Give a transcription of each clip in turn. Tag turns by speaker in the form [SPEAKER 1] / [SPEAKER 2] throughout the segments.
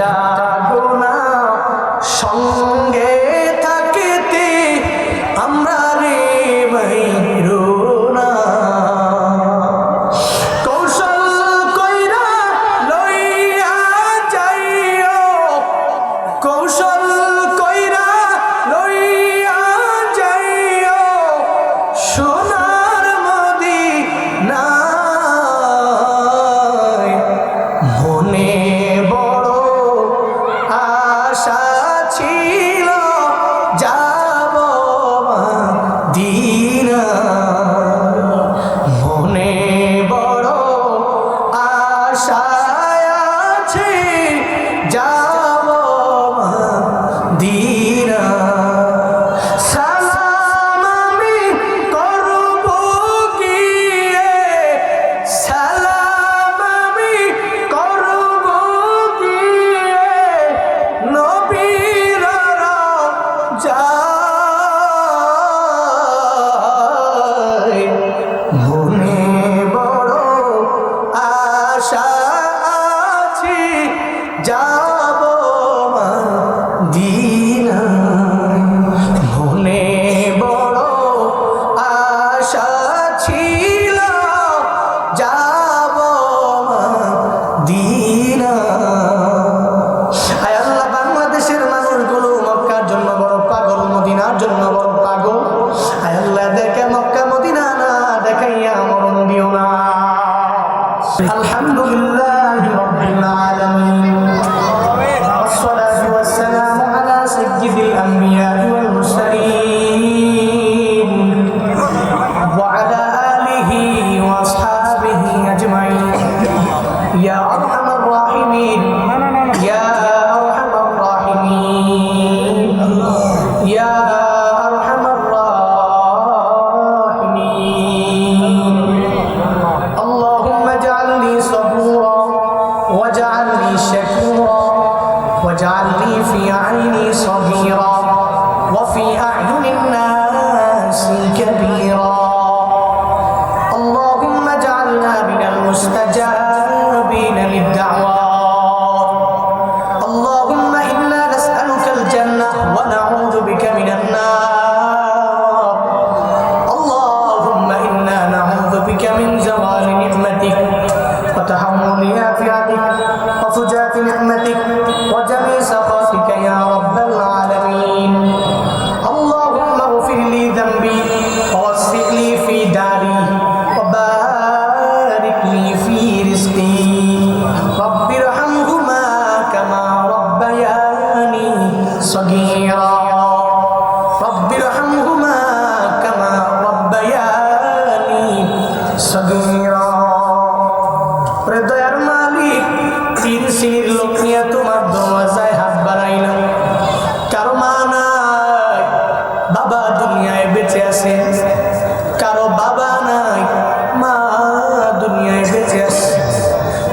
[SPEAKER 1] একটা গুণা সঙ্গে থাকিতে আমরা রে না। কৌশল কইরা লইয়া যাইও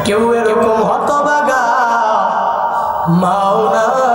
[SPEAKER 1] কেউ এরকম হতবাগা মাও না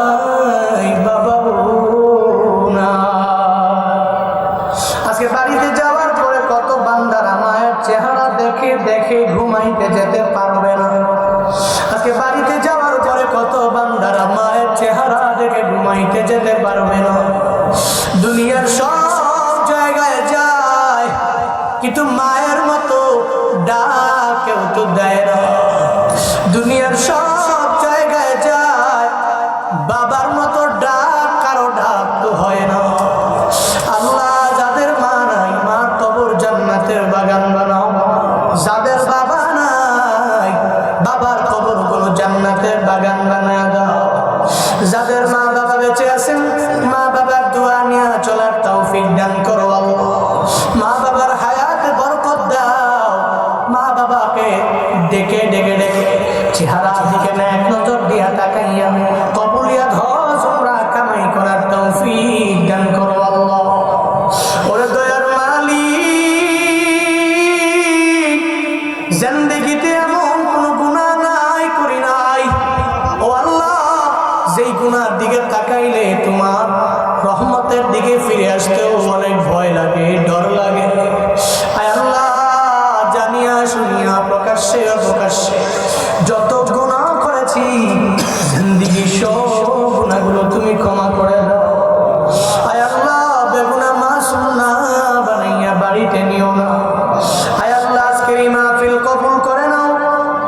[SPEAKER 1] মতো ডাক কারও ডাক হয় না।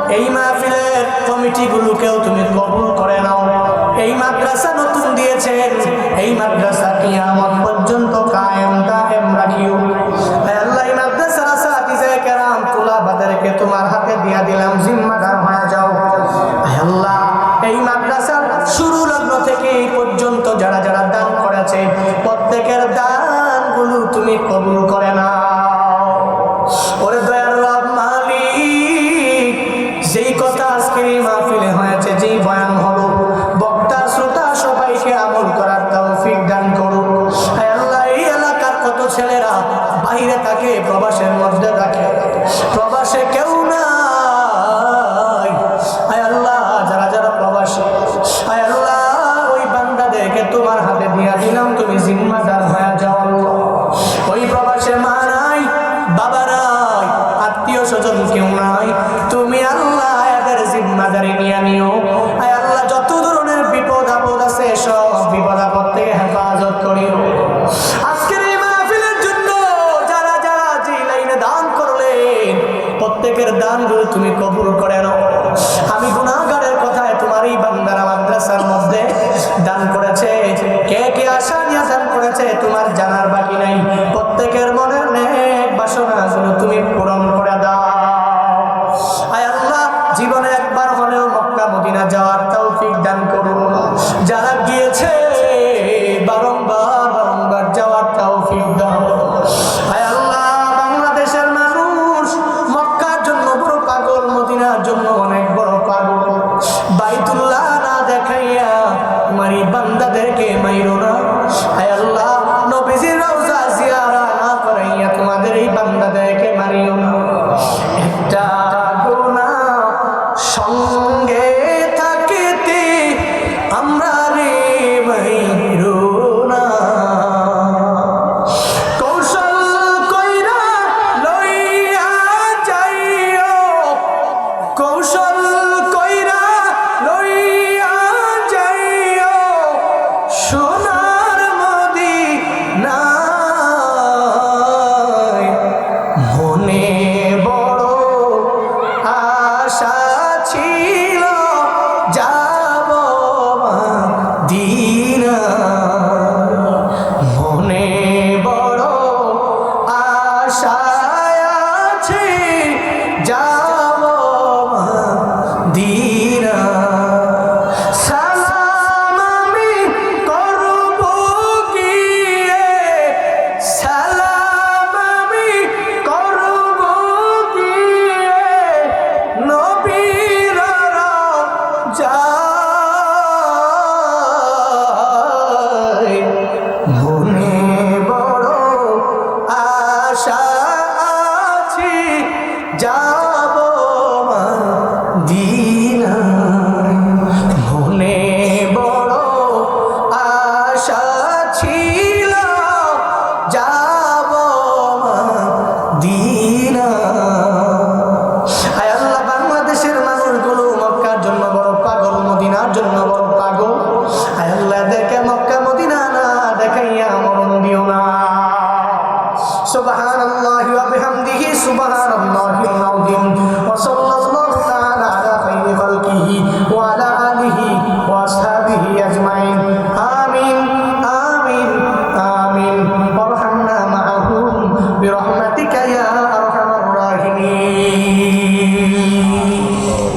[SPEAKER 1] এই মাহফিলের কমিটিগুলোকেও তুমি কবুল করে নাও। এই মাদ্রাসা নতুন দিয়েছেন এই মাদ্রাসা কি আমার হাতে দিয়া দিলাম তুমি জিম্মা 정. مبينا না